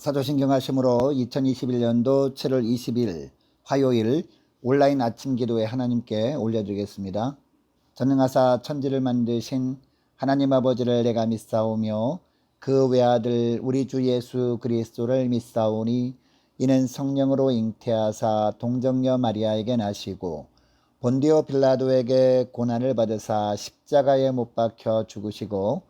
사도신경 하심으로 2021년도 7월 20일 화요일 온라인 아침 기도에 하나님께 올려드리겠습니다. 전능하사 천지를 만드신 하나님 아버지를 내가 믿사오며 그 외아들 우리 주 예수 그리스도를 믿사오니 이는 성령으로 잉태하사 동정녀 마리아에게 나시고 본디오 빌라도에게 고난을 받으사 십자가에 못 박혀 죽으시고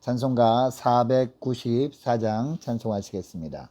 찬송가 494장 찬송하시겠습니다.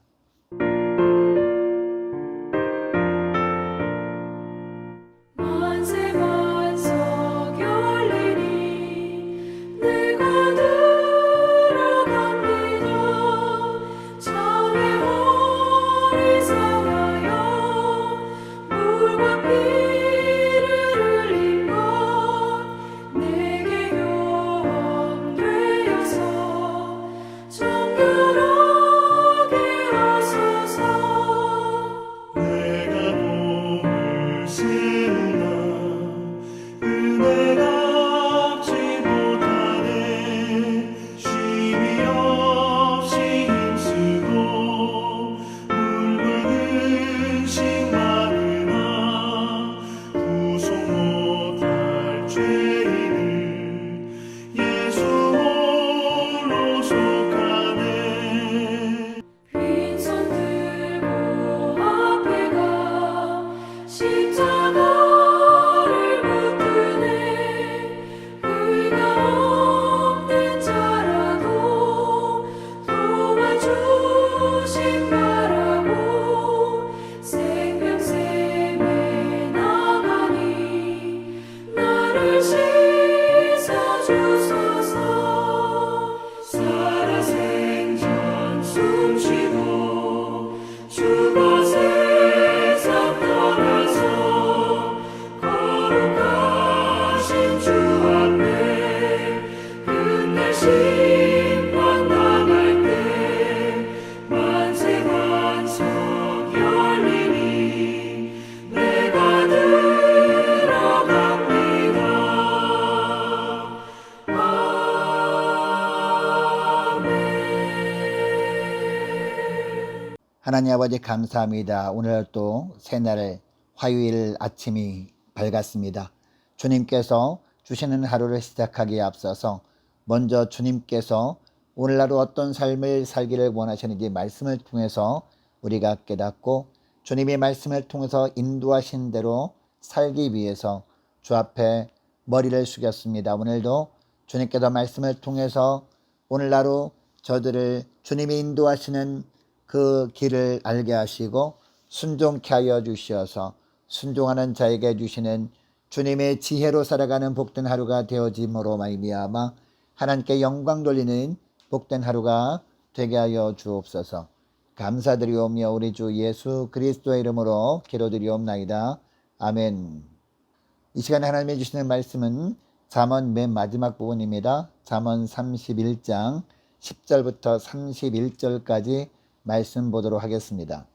하나님 아버지 감사합니다. 오늘 또 새날 화요일 아침이 밝았습니다. 주님께서 주시는 하루를 시작하기에 앞서서 먼저 주님께서 오늘 하루 어떤 삶을 살기를 원하시는지 말씀을 통해서 우리가 깨닫고 주님의 말씀을 통해서 인도하신 대로 살기 위해서 주 앞에 머리를 숙였습니다. 오늘도 주님께서 말씀을 통해서 오늘 하루 저들을 주님이 인도하시는 그 길을 알게 하시고 순종케 하여 주시어서 순종하는 자에게 주시는 주님의 지혜로 살아가는 복된 하루가 되어짐으로 말미암아 하나님께 영광 돌리는 복된 하루가 되게 하여 주옵소서. 감사드리오며 우리 주 예수 그리스도의 이름으로 기도드리옵나이다. 아멘. 이 시간에 하나님이 주시는 말씀은 잠언 맨 마지막 부분입니다. 잠언 31장 10절부터 31절까지 말씀 보도록 하겠습니다.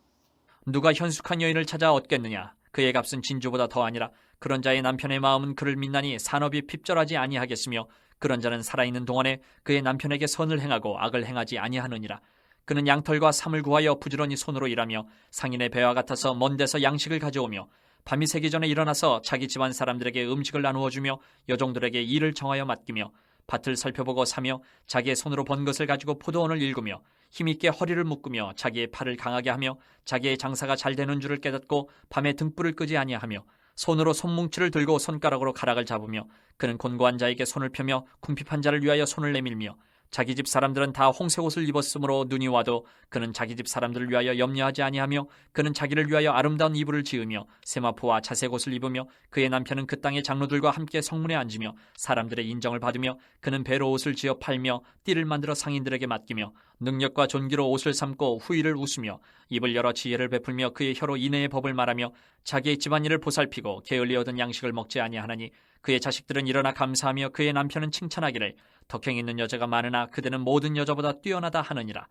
누가 현숙한 여인을 찾아 얻겠느냐? 그의 값은 진주보다 더 아니라 그런 자의 남편의 마음은 그를 믿나니 산업이 핍절하지 아니하겠으며 그런 자는 살아있는 동안에 그의 남편에게 선을 행하고 악을 행하지 아니하느니라. 그는 양털과 삼을 구하여 부지런히 손으로 일하며 상인의 배와 같아서 먼 데서 양식을 가져오며 밤이 새기 전에 일어나서 자기 집안 사람들에게 음식을 나누어 주며 여종들에게 일을 정하여 맡기며 밭을 살펴보고 사며 자기의 손으로 번 것을 가지고 포도원을 일구며 힘있게 허리를 묶으며 자기의 팔을 강하게 하며 자기의 장사가 잘 되는 줄을 깨닫고 밤에 등불을 끄지 아니하며 손으로 손뭉치를 들고 손가락으로 가락을 잡으며 그는 곤고한 자에게 손을 펴며 궁핍한 자를 위하여 손을 내밀며 자기 집 사람들은 다 홍색 옷을 입었으므로 눈이 와도 그는 자기 집 사람들을 위하여 염려하지 아니하며 그는 자기를 위하여 아름다운 이불을 지으며 세마포와 자색 옷을 입으며 그의 남편은 그 땅의 장로들과 함께 성문에 앉으며 사람들의 인정을 받으며 그는 배로 옷을 지어 팔며 띠를 만들어 상인들에게 맡기며 능력과 존귀로 옷을 삼고 후일을 웃으며 입을 열어 지혜를 베풀며 그의 혀로 인애의 법을 말하며 자기의 집안일을 보살피고 게을리 얻은 양식을 먹지 아니하나니 그의 자식들은 일어나 감사하며 그의 남편은 칭찬하기를 덕행 있는 여자가 많으나 그대는 모든 여자보다 뛰어나다 하느니라.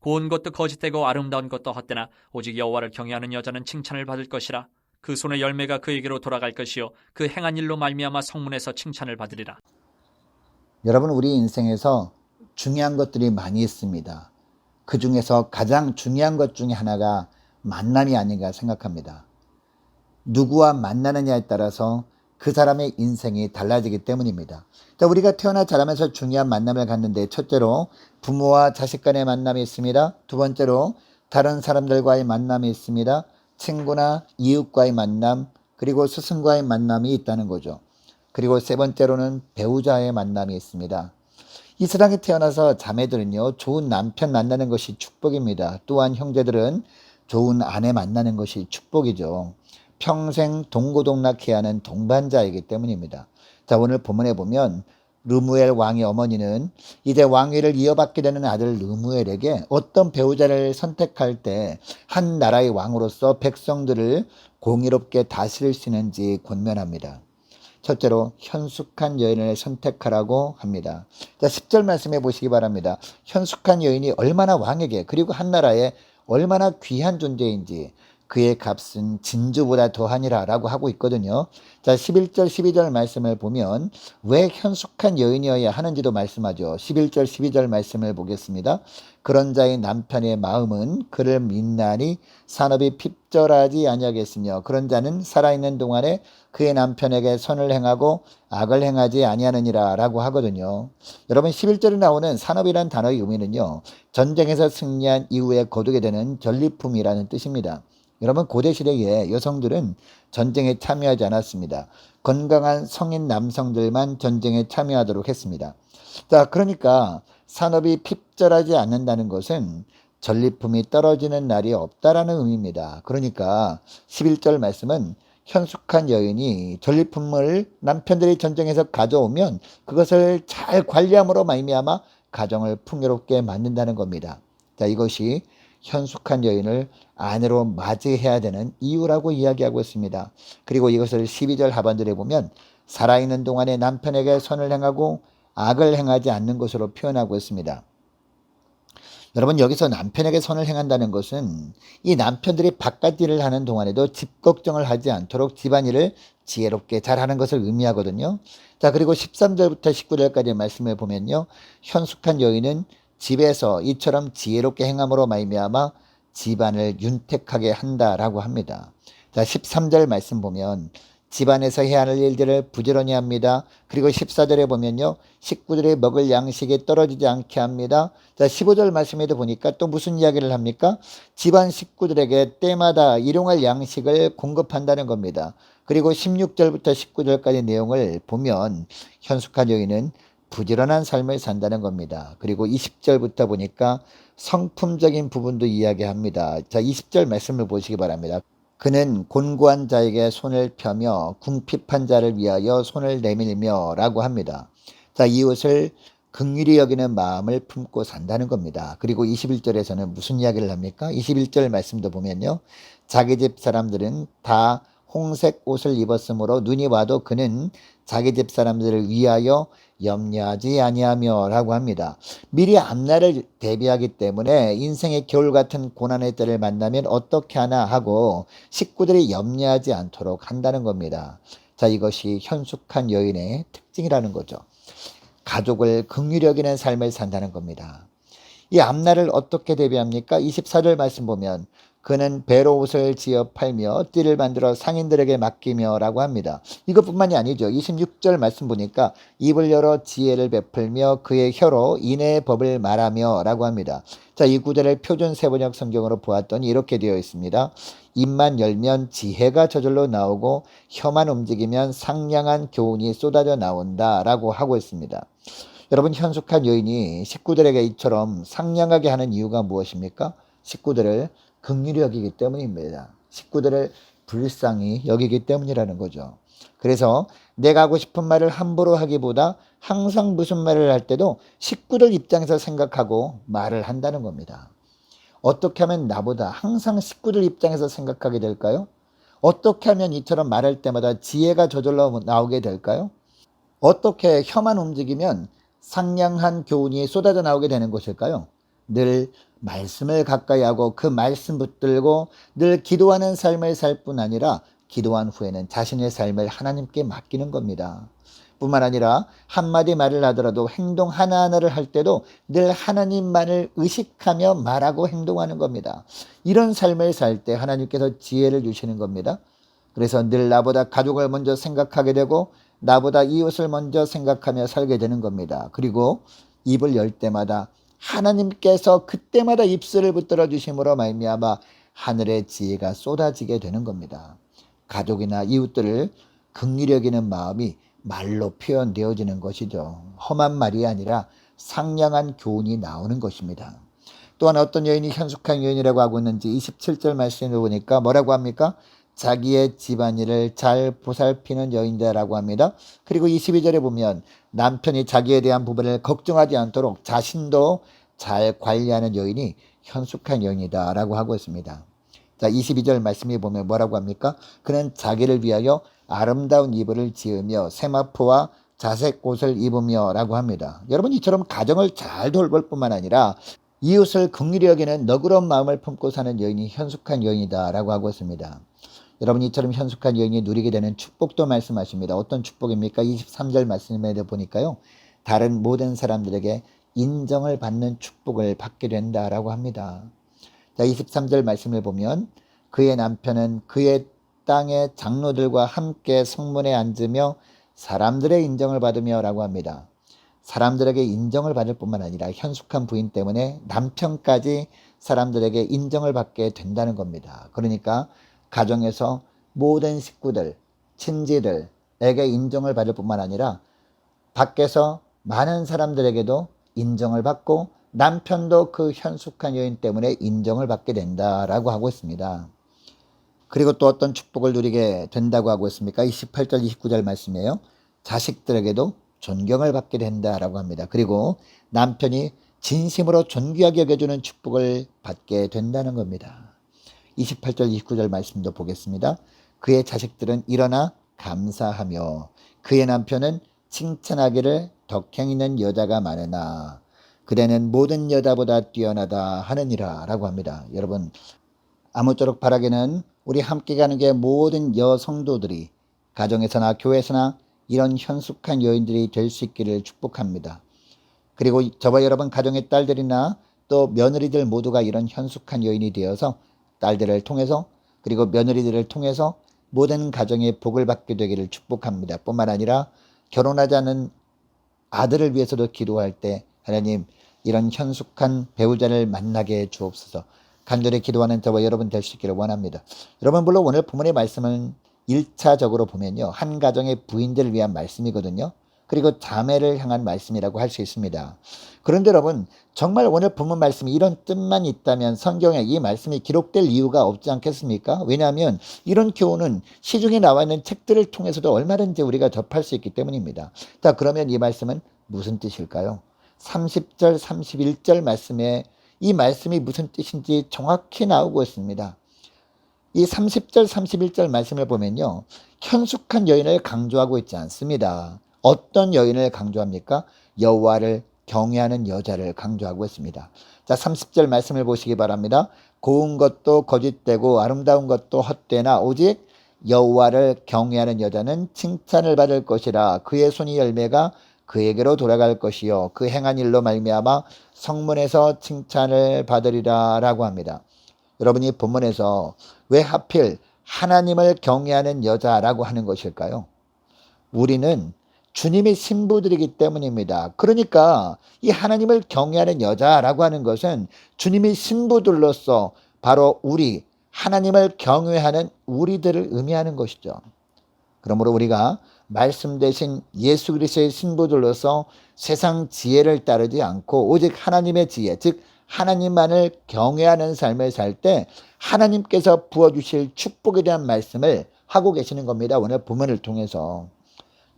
고운 것도 거짓되고 아름다운 것도 헛되나 오직 여호와를 경외하는 여자는 칭찬을 받을 것이라. 그 손의 열매가 그에게로 돌아갈 것이요 그 행한 일로 말미암아 성문에서 칭찬을 받으리라. 여러분 우리 인생에서 중요한 것들이 많이 있습니다. 그 중에서 가장 중요한 것 중에 하나가 만남이 아닌가 생각합니다. 누구와 만나느냐에 따라서 그 사람의 인생이 달라지기 때문입니다. 자, 우리가 태어나 자라면서 중요한 만남을 갖는데 첫째로 부모와 자식 간의 만남이 있습니다. 두 번째로 다른 사람들과의 만남이 있습니다. 친구나 이웃과의 만남, 그리고 스승과의 만남이 있다는 거죠. 그리고 세 번째로는 배우자의 만남이 있습니다. 이 세상에 태어나서 자매들은요, 좋은 남편 만나는 것이 축복입니다. 또한 형제들은 좋은 아내 만나는 것이 축복이죠. 평생 동고동락해야 하는 동반자이기 때문입니다. 자, 오늘 본문에 보면 르무엘 왕의 어머니는 이제 왕위를 이어받게 되는 아들 르무엘에게 어떤 배우자를 선택할 때 한 나라의 왕으로서 백성들을 공의롭게 다스릴 수 있는지 권면합니다. 첫째로 현숙한 여인을 선택하라고 합니다. 자, 10절 말씀해 보시기 바랍니다. 현숙한 여인이 얼마나 왕에게 그리고 한 나라에 얼마나 귀한 존재인지 그의 값은 진주보다 더하니라 라고 하고 있거든요. 자, 11절, 12절 말씀을 보면 왜 현숙한 여인이어야 하는지도 말씀하죠. 11절, 12절 말씀을 보겠습니다. 그런 자의 남편의 마음은 그를 민나니 산업이 핍절하지 아니하겠으며 그런 자는 살아있는 동안에 그의 남편에게 선을 행하고 악을 행하지 아니하느니라 라고 하거든요. 여러분 11절에 나오는 산업이란 단어의 의미는요. 전쟁에서 승리한 이후에 거두게 되는 전리품이라는 뜻입니다. 여러분 고대 시대에 여성들은 전쟁에 참여하지 않았습니다. 건강한 성인 남성들만 전쟁에 참여하도록 했습니다. 자, 그러니까 산업이 핍절하지 않는다는 것은 전리품이 떨어지는 날이 없다라는 의미입니다. 그러니까 11절 말씀은 현숙한 여인이 전리품을 남편들이 전쟁에서 가져오면 그것을 잘 관리함으로 말미암아 가정을 풍요롭게 만든다는 겁니다. 자, 이것이 현숙한 여인을 아내로 맞이해야 되는 이유라고 이야기하고 있습니다. 그리고 이것을 12절 하반절에 보면 살아있는 동안에 남편에게 선을 행하고 악을 행하지 않는 것으로 표현하고 있습니다. 여러분 여기서 남편에게 선을 행한다는 것은 이 남편들이 바깥 일을 하는 동안에도 집 걱정을 하지 않도록 집안일을 지혜롭게 잘하는 것을 의미하거든요. 자 그리고 13절부터 19절까지 말씀을 보면요. 현숙한 여인은 집에서 이처럼 지혜롭게 행함으로 말미암아 집안을 윤택하게 한다라고 합니다. 자 13절 말씀 보면 집안에서 해야 할 일들을 부지런히 합니다. 그리고 14절에 보면요. 식구들이 먹을 양식이 떨어지지 않게 합니다. 자, 15절 말씀에도 보니까 또 무슨 이야기를 합니까? 집안 식구들에게 때마다 일용할 양식을 공급한다는 겁니다. 그리고 16절부터 19절까지 내용을 보면 현숙한 여인은 부지런한 삶을 산다는 겁니다. 그리고 20절부터 보니까 성품적인 부분도 이야기합니다. 자, 20절 말씀을 보시기 바랍니다. 그는 곤고한 자에게 손을 펴며 궁핍한 자를 위하여 손을 내밀며 라고 합니다. 자, 이웃을 극률이 여기는 마음을 품고 산다는 겁니다. 그리고 21절에서는 무슨 이야기를 합니까? 21절 말씀도 보면요. 자기 집 사람들은 다 홍색 옷을 입었으므로 눈이 와도 그는 자기 집 사람들을 위하여 염려하지 아니하며라고 합니다. 미리 앞날을 대비하기 때문에 인생의 겨울 같은 고난의 때를 만나면 어떻게 하나 하고 식구들이 염려하지 않도록 한다는 겁니다. 자, 이것이 현숙한 여인의 특징이라는 거죠. 가족을 여기는 삶을 산다는 겁니다. 이 앞날을 어떻게 대비합니까? 24절 말씀 보면 그는 배로 옷을 지어 팔며 띠를 만들어 상인들에게 맡기며 라고 합니다. 이것뿐만이 아니죠. 26절 말씀 보니까 입을 열어 지혜를 베풀며 그의 혀로 인의 법을 말하며 라고 합니다. 자, 이 구절을 표준 세번역 성경으로 보았더니 이렇게 되어 있습니다. 입만 열면 지혜가 저절로 나오고 혀만 움직이면 상냥한 교훈이 쏟아져 나온다 라고 하고 있습니다. 여러분 현숙한 여인이 식구들에게 이처럼 상냥하게 하는 이유가 무엇입니까? 식구들을 극률히 여기기 때문입니다. 식구들을 불쌍히 여기기 때문이라는 거죠. 그래서 내가 하고 싶은 말을 함부로 하기보다 항상 무슨 말을 할 때도 식구들 입장에서 생각하고 말을 한다는 겁니다. 어떻게 하면 나보다 항상 식구들 입장에서 생각하게 될까요? 어떻게 하면 이처럼 말할 때마다 지혜가 저절로 나오게 될까요? 어떻게 혀만 움직이면 상냥한 교훈이 쏟아져 나오게 되는 것일까요? 늘 말씀을 가까이 하고 그 말씀 붙들고 늘 기도하는 삶을 살 뿐 아니라 기도한 후에는 자신의 삶을 하나님께 맡기는 겁니다. 뿐만 아니라 한마디 말을 하더라도 행동 하나하나를 할 때도 늘 하나님만을 의식하며 말하고 행동하는 겁니다. 이런 삶을 살 때 하나님께서 지혜를 주시는 겁니다. 그래서 늘 나보다 가족을 먼저 생각하게 되고 나보다 이웃을 먼저 생각하며 살게 되는 겁니다. 그리고 입을 열 때마다 하나님께서 그때마다 입술을 붙들어 주심으로 말미암아 하늘의 지혜가 쏟아지게 되는 겁니다. 가족이나 이웃들을 긍휼히 여기는 마음이 말로 표현되어지는 것이죠. 험한 말이 아니라 상냥한 교훈이 나오는 것입니다. 또한 어떤 여인이 현숙한 여인이라고 하고 있는지 27절 말씀을 보니까 뭐라고 합니까? 자기의 집안일을 잘 보살피는 여인다라고 합니다. 그리고 22절에 보면 남편이 자기에 대한 부분을 걱정하지 않도록 자신도 잘 관리하는 여인이 현숙한 여인이다라고 하고 있습니다. 자, 22절 말씀에 보면 뭐라고 합니까? 그는 자기를 위하여 아름다운 이불을 지으며 세마포와 자색 옷을 입으며라고 합니다. 여러분 이처럼 가정을 잘 돌볼 뿐만 아니라 이웃을 긍휼히 여기는 너그러운 마음을 품고 사는 여인이 현숙한 여인이다라고 하고 있습니다. 여러분 이처럼 현숙한 여인이 누리게 되는 축복도 말씀하십니다. 어떤 축복입니까? 23절 말씀에 보니까요. 다른 모든 사람들에게 인정을 받는 축복을 받게 된다라고 합니다. 자, 23절 말씀을 보면 그의 남편은 그의 땅의 장로들과 함께 성문에 앉으며 사람들의 인정을 받으며라고 합니다. 사람들에게 인정을 받을 뿐만 아니라 현숙한 부인 때문에 남편까지 사람들에게 인정을 받게 된다는 겁니다. 그러니까 가정에서 모든 식구들, 친지들에게 인정을 받을 뿐만 아니라 밖에서 많은 사람들에게도 인정을 받고 남편도 그 현숙한 여인 때문에 인정을 받게 된다라고 하고 있습니다. 그리고 또 어떤 축복을 누리게 된다고 하고 있습니까? 28절, 29절 말씀이에요. 자식들에게도 존경을 받게 된다라고 합니다. 그리고 남편이 진심으로 존귀하게 여겨주는 축복을 받게 된다는 겁니다. 28절, 29절 말씀도 보겠습니다. 그의 자식들은 일어나 감사하며 그의 남편은 칭찬하기를 덕행 있는 여자가 많으나 그대는 모든 여자보다 뛰어나다 하느니라 라고 합니다. 여러분 아무쪼록 바라기는 우리 함께 가는 게 모든 여성도들이 가정에서나 교회에서나 이런 현숙한 여인들이 될 수 있기를 축복합니다. 그리고 저와 여러분 가정의 딸들이나 또 며느리들 모두가 이런 현숙한 여인이 되어서 딸들을 통해서 그리고 며느리들을 통해서 모든 가정의 복을 받게 되기를 축복합니다. 뿐만 아니라 결혼하지 않은 아들을 위해서도 기도할 때 하나님 이런 현숙한 배우자를 만나게 해 주옵소서. 간절히 기도하는 저와 여러분 될 수 있기를 원합니다. 여러분 물론 오늘 부모의 말씀은 1차적으로 보면요. 한 가정의 부인들을 위한 말씀이거든요. 그리고 자매를 향한 말씀이라고 할 수 있습니다. 그런데 여러분 정말 오늘 본문 말씀이 이런 뜻만 있다면 성경에 이 말씀이 기록될 이유가 없지 않겠습니까? 왜냐하면 이런 교훈은 시중에 나와 있는 책들을 통해서도 얼마든지 우리가 접할 수 있기 때문입니다. 자 그러면 이 말씀은 무슨 뜻일까요? 30절 31절 말씀에 이 말씀이 무슨 뜻인지 정확히 나오고 있습니다. 이 30절 31절 말씀을 보면요. 현숙한 여인을 강조하고 있지 않습니다. 어떤 여인을 강조합니까? 여호와를 경외하는 여자를 강조하고 있습니다. 자, 30절 말씀을 보시기 바랍니다. 고운 것도 거짓되고 아름다운 것도 헛되나 오직 여호와를 경외하는 여자는 칭찬을 받을 것이라 그의 손이 열매가 그에게로 돌아갈 것이요 그 행한 일로 말미암아 성문에서 칭찬을 받으리라라고 합니다. 여러분이 본문에서 왜 하필 하나님을 경외하는 여자라고 하는 것일까요? 우리는 주님의 신부들이기 때문입니다. 그러니까 이 하나님을 경외하는 여자라고 하는 것은 주님의 신부들로서 바로 우리 하나님을 경외하는 우리들을 의미하는 것이죠. 그러므로 우리가 말씀 대신 예수 그리스도의 신부들로서 세상 지혜를 따르지 않고 오직 하나님의 지혜, 즉 하나님만을 경외하는 삶을 살 때 하나님께서 부어주실 축복에 대한 말씀을 하고 계시는 겁니다. 오늘 본문을 통해서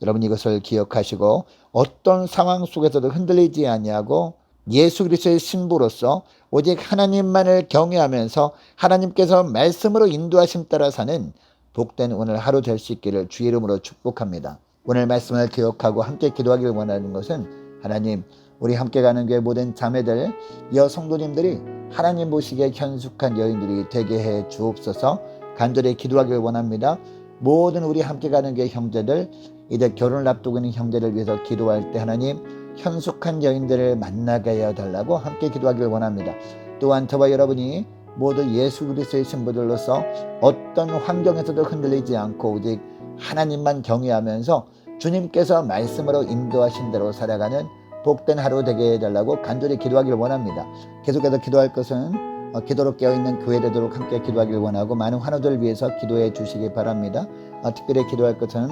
여러분 이것을 기억하시고 어떤 상황 속에서도 흔들리지 아니하고 예수 그리스도의 신부로서 오직 하나님만을 경외하면서 하나님께서 말씀으로 인도하심 따라 사는 복된 오늘 하루 될 수 있기를 주의 이름으로 축복합니다. 오늘 말씀을 기억하고 함께 기도하기를 원하는 것은 하나님 우리 함께 가는 교회 모든 자매들 여 성도님들이 하나님 보시기에 현숙한 여인들이 되게 해 주옵소서 간절히 기도하기를 원합니다. 모든 우리 함께 가는 교회 형제들 이제 결혼을 앞두고 있는 형제를 위해서 기도할 때 하나님 현숙한 여인들을 만나게 하여 달라고 함께 기도하기를 원합니다. 또한 저와 여러분이 모두 예수 그리스도의 신부들로서 어떤 환경에서도 흔들리지 않고 오직 하나님만 경외하면서 주님께서 말씀으로 인도하신 대로 살아가는 복된 하루 되게 해달라고 간절히 기도하기를 원합니다. 계속해서 기도할 것은 어, 기도로 깨어있는 교회 되도록 함께 기도하기를 원하고 많은 환우들을 위해서 기도해 주시기 바랍니다. 어, 특별히 기도할 것은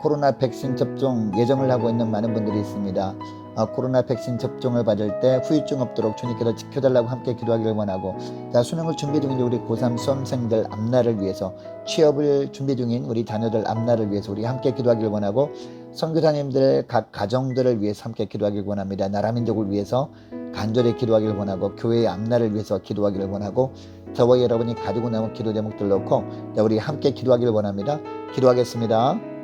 코로나 백신 접종 예정을 하고 있는 많은 분들이 있습니다. 어, 코로나 백신 접종을 받을 때 후유증 없도록 주님께서 지켜달라고 함께 기도하기를 원하고 자, 수능을 준비 중인 우리 고3 수험생들 앞날을 위해서 취업을 준비 중인 우리 자녀들 앞날을 위해서 우리 함께 기도하기를 원하고 선교사님들 각 가정들을 위해서 함께 기도하기를 원합니다. 나라 민족을 위해서 간절히 기도하기를 원하고 교회의 앞날을 위해서 기도하기를 원하고 저와 여러분이 가지고 남은 기도 제목들 놓고 자, 우리 함께 기도하기를 원합니다. 기도하겠습니다.